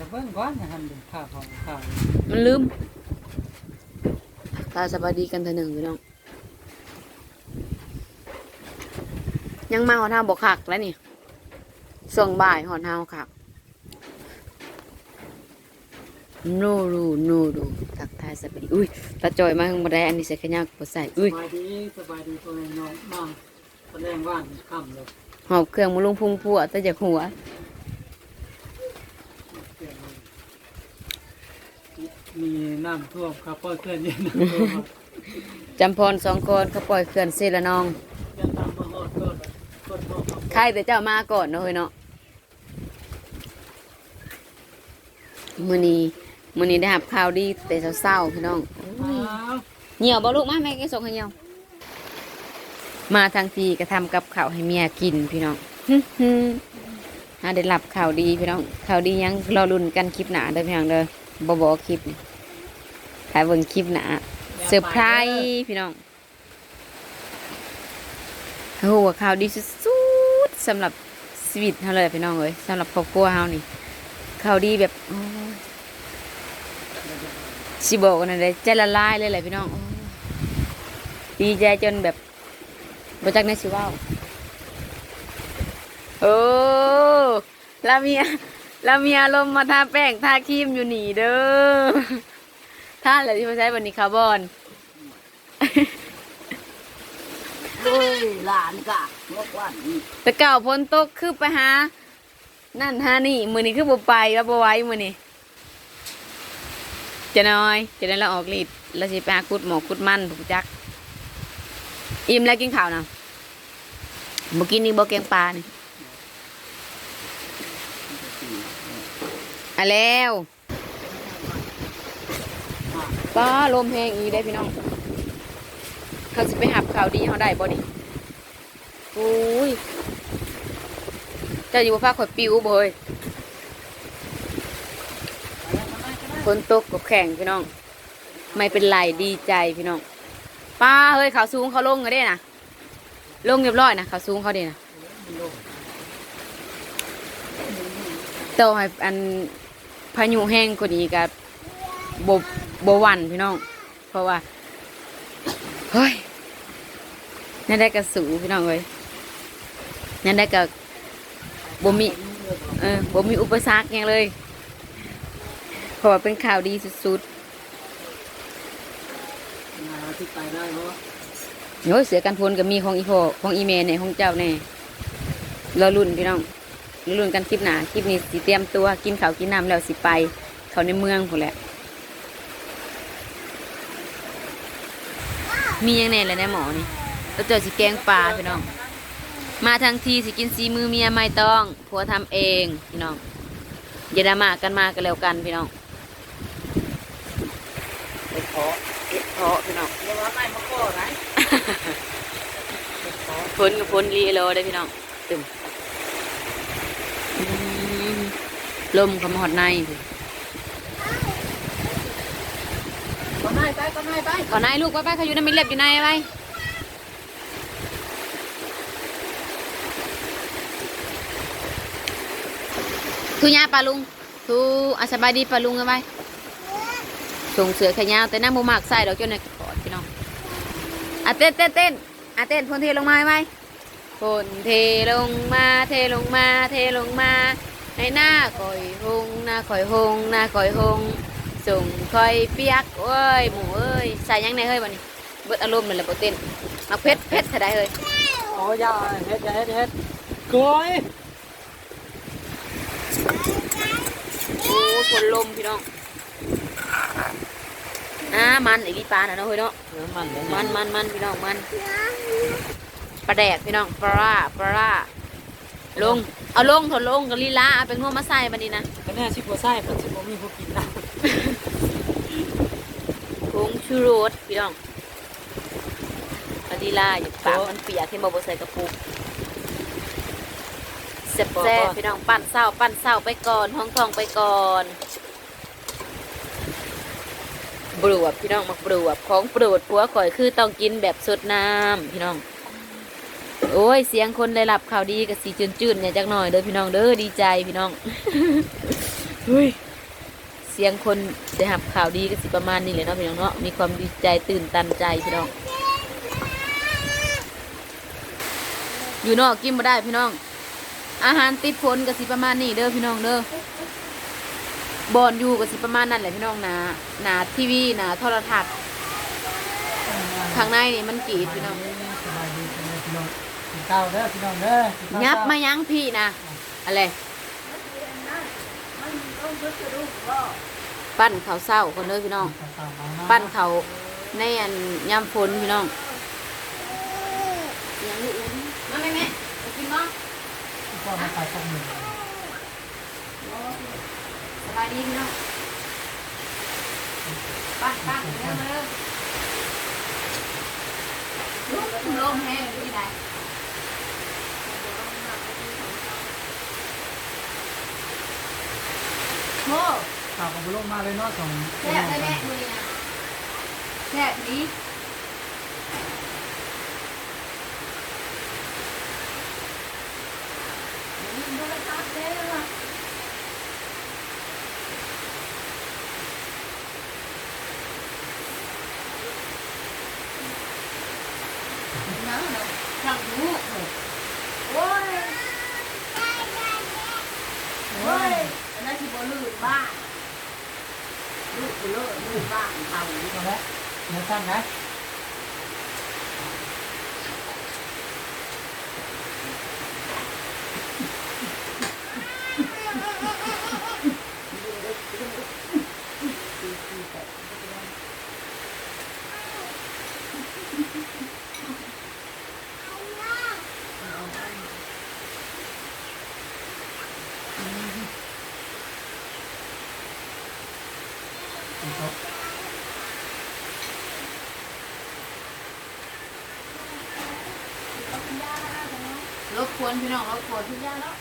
แต่เบิ่งก่อนนะฮันเป็นข้าวของข้าวมันลืมตาสบายดีกันเถอะหนึ่งพี่น้อง ยังมาหอนเท้าบอกคักแล้วนี่ส่งบ่ายหอนเท้าคักโนรูโนรูทักทายสบายดีอุ้ยตาจอยมาข้างบันไดอันนี้ใส่ขยะปวดใส่สอุ้ยบายดีสบายดีตัวน้องน้องตอนแรกว่านค่ำเลยหอบเครื่องมาลุงพุงพัวแต่จากหัว มีน้ำท่วมครับพ่อเคลื่อนเย็นน้ำท่วมครับจำพรสองคนเขาปล่อยเคลื่อนเซละนองจะตามมาหอดก็ก็ท่วมครับใครแต่เจ้ามาก่อนเนาะเฮ้ยเนาะมือนี้มือนี้ได้หับข่าวดีแต่เศร้าๆพี่น้อง อ้าวเหี่ยวบ่ลูกมาแม่แกส่งให้เหี่ยว มาทางทีก็ทำกับข้าวให้เมียกินพี่น้องหาได้รับข่าวดีพี่น้องข่าวดียังรอรุ่นกันคลิปหนาเด้อพี่น้องเด้อ บ่บอคลิปนี่ถ่ายเบิ่งคลิปหนาเซอร์ไพรส์พี่น้องโอ้โหข่าวดีสุดๆสำหรับชีวิตเฮาเลยพี่น้องเอ้ยสำหรับครอบครัวเฮานี่ข่าวดีแบบโอ้ยสิบอกกันเลยใจละลายเลยแหละพี่น้องโอ้ยดีใจจนแบบบ่จักในสิเว้าโอ้ล้วมี แล้วมีอารมณ์มาทาแป้งทาครีมอยู่หนีเด้อท่าอะไรที่มาใช้วันนี้คาร์บอนเฮ้ยหลานกะเมื่อวันนี้แต่เก่าพ้นตกคือไปหา นั่นหานี่ มือนี้คือบ่ไปแล้วบ่ไหว้มือนี้จะน้อยจะได้เราออกฤทธิ์เราสิไปหาคุดหมอคุดมันผูกจัก อิ่มแล้วกินข้าวนะบ่กินนี่บ่แกงปลานี่ อะแล้วป้าลมแห้งอีได้พี่น้อง เขาสิไปหับข่าวดีเขาได้บ่นี่โอ้ยจ้าอยู่ว่าฟ้าข่อยปิวบ่เฮ้ยฝนตกกับแข่งพี่น้อง ไม่เป็นไรดีใจพี่น้องป้าเฮ้ยเขาสูงเขาลงกันได้นะลงเรียบร้อยนะเขาสูงเขาด้นะต่อให้อัน พายุแห้งกว่านี้กับบบหวันพี่น้อง เพราะว่าเฮ้ยนั่นได้กระสูพี่น้องเลยนั่นได้กับบ่มีเออบ่มีอุปสรรคหยังเลยเพราะว่าเป็นข่าวดีสุดมาที่ไปได้เพราะๆโอ้ยเสือกันพลก็มีของอีพ่อของอีเมในของเจ้าแน่รอรุ่นพี่น้อง รอรุ่นกันคลิปหนาคลิปนี้สิเตรียมตัวกินข้าวกินน้ำแล้วสิไป เขาในเมืองพุ่นแหละ มีหยังแน่เลยแน่หมอนี่แล้วเจอสิแกงปลาพี่น้อง มาทางทีสิกินซีมือเมียไม่ต้องผัวทำเองพี่น้องอย่าดรามากันมากันแล้วกันพี่น้องไปขอเอ็ดเพาะพี่น้องเรียกว่าไม่มาก่อไรไปขอฝนกับฝนรีโลได้พี่น้องตึมอืม ลมเขามาหอดในพี่ก็ได้ไปก็ได้ไปขอในลูกไว้ไปเขาอยู่ในมิเล็บอยู่ในไปทุยาปลาลุงทุอาสบายดีปลาลุงเอาไปส่งเสือขยาวแต่น้ำมูมากใส่ดอกจนในกอดพี่น้องอะเต้นเต้นเต้นอะเต้นพนเทลงมาไหมพนเทลงมาเทลงมาเทลงมา ให้หน้าคอยหงหน้าคอยหงหน้าคอยหงส่งคอยเปียกเอ้ยหมูเอ้ยใส่ยังในเฮ้ยวันนี้เบิดอารมณ์เลยแหละโปเต้นมาเพชรเพชรเท่าไดเฮ้ยโอ้ยาเฮ็ดอย่าเฮ็ดอย่าเฮ็ดก้อยโอ้ฝนลมพี่น้องอ่ามันไอ้ลีปลาน่ะเนาะเฮ้ยเนาะเดี๋ยวมันเดี๋ยวมัมันนมันมันพี่น้องมันปลาแดกพี่น้องปลาร่าปลาร่า ลง เอาลงถอดลงกับลีลาเอาไปง่วงมาใส่บันนี้นะก็แน่ชิบัวไส้เพิ่นสิบ่มีผู้กินนะผงชูรสพี่น้องปลาลีลาอย่าปากมันเปียกที่มาบใส่กระปุกแซ่บแซ่บพี่น้องปั้นเศร้าปั้นเศร้าไปก่อนห้องทองไปก่อนบรวบพี่น้องมักบรวบของโปรดผัวข่อยคือต้องกินแบบสดน้ำพี่น้อง โอ้ยเสียงคนได้รับข่าวดีกับสีจืนๆเนี่ยจักหน่อยเด้อพี่น้องเด้อดีใจพี่น้องเฮ้ยเสียงคนได้รับข่าวดีก็สิประมาณนี้เลยเนาะพี่น้องเนาะมีความดีใจตื่นตันใจพี่น้อง อยู่นอกกินบ่ได้พี่น้อง อาหารติดผลก็สิประมาณนี้เด้อพี่น้องเด้อบอนอยู่ก็สิประมาณนั้นแหละพี่น้องหนาหนาทีวีหนาโทรทัศน์ข้างในนี่มันกรีดพี่น้อง กินข้าวเด้อพี่น้องเด้อกินข้วยับมายั้งพี่นะอะไรปั้นข้าวเศร้าคนเด้อพี่น้องข้าวมามาปั้นเขาวในอันยามฝนพี่น้องมาแม่แม่กินมั้งพ่อมาใส่ข้าวหมูสบายดีพี่น้องปั้นปั้นเร็วมาเร็วลุกลมแห้งที่ไหน โอ้ข้าวกับบุลงมาเลยเนาะสองแซ่บเลยแม่มือนะแซ่บดีดูเลยครับเด้อน้ำเนาะทางหูโอ้ยโอ้ยอันนั้นที่บ่ ลื่นบ้านลูกเลิกลูกบ้านเอามาแล้วเนื้อสั้นนะ รบกวนพี่น้องรบกวนทุกอย่างแล้ว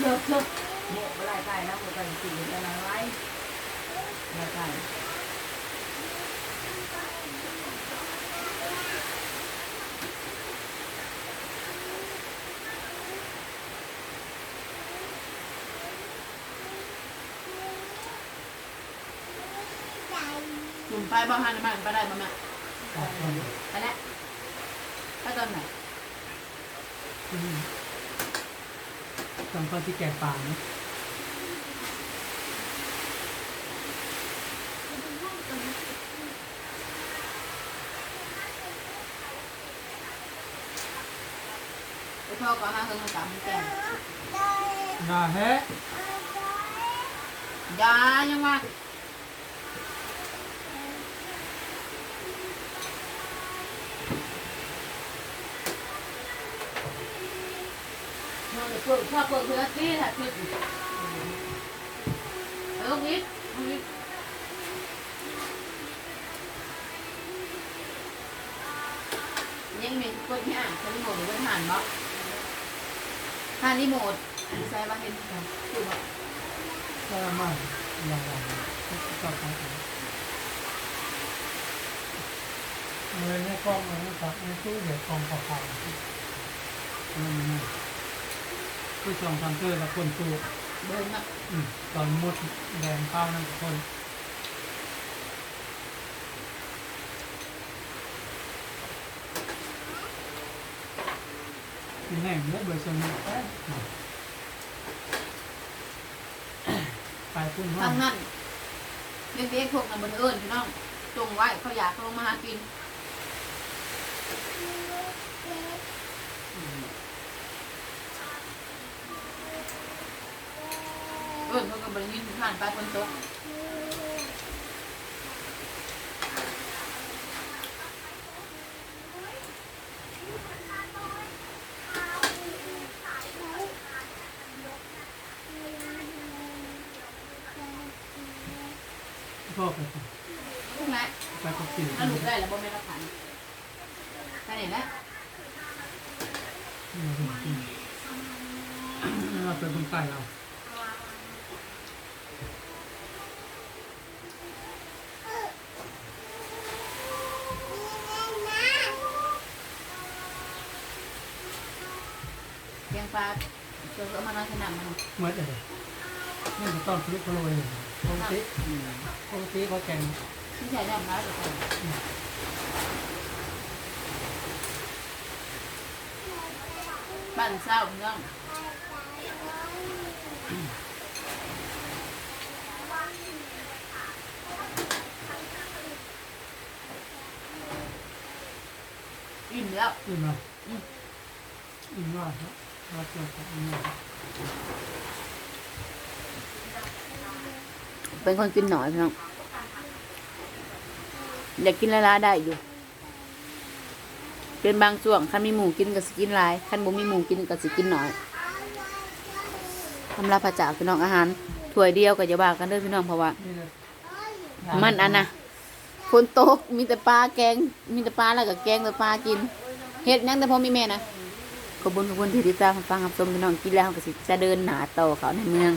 เลิกเลิกโมกอะไรไปแล้วก็ไปกินอะไรไว้ไม่ใช่ หนุ่มไปบ้านหันมาไปได้มาแม่ขอบคุณไปแล้วไปตอนไหนตอนตอนที่แกงป่านะไปพ่อก่อนห้าเพิ่งมาสามแก่น่าแฮะยายังว่า เปิดชอบเปิดเพื่อที่ถ้าคือเออวิทย์วิทย์ยังมีกดเนี่ยฉันโหมดหรือว่าผ่านบ่ผ่านรีโมทอันนี้ใช้บ้าเห็นคือบ่ก็มอย่างไรก็ใช้กันเลยในกล้องมันก็ในตู้เดี๋ยวกล้องขาวๆ นั่นนะคือสองสามเตอร์ละคนตู้เดินมาอืมตอนมดแดงเข้านั่นคนกินแห้งเยอะเบอร์เซนต์ไปพุ่นห้อทางงนั้นเด็กๆพวกนั้นบนเอิญพี่น้องจงไว้เขาอยากเขาลงมาหากิน เอิญเขาก็บริยินผ่านไปคนโตกพ่อไปก่อนลูกแม่ไปกับกินถ้าลูกได้แล้วบ่แม่รับขันไปไหนแล้วเราเป็นคนใต้เรา เจอเอามาน้อยขนาดมันเหมือนเลยนี่จะต้องพลุกพลอยปกติปกติเขาแกงที่ใช้น้ำร้ายเลยบ้านเศร้าพี่น้องอิ่มแล้วอิ่มละอิ่มมากครับ เป็นคนกินหน่อยพี่น้องอยากกินละลาได้อยู่ เป็นบางช่วงคันมีหมูกินก็สกินลายคันบ่มีหมูกินก็สิกินหน่อยทำลาพระจากพี่น้องอาหารถ้วยเดียวก็จะบากันเด้อพี่น้องเพราะว่ามันอันนะคนโตกมีแต่ปลาแกง มีแต่ปลาแล้วก็แกงแต่ปลากินเฮ็ดยังแต่พอมีแม่นะ ขอบคุญขอบคุญที่ติดตามฟังรับชมพี่น้องกินแล้วก็สิจะเดินหนาต่อเขาในเมือง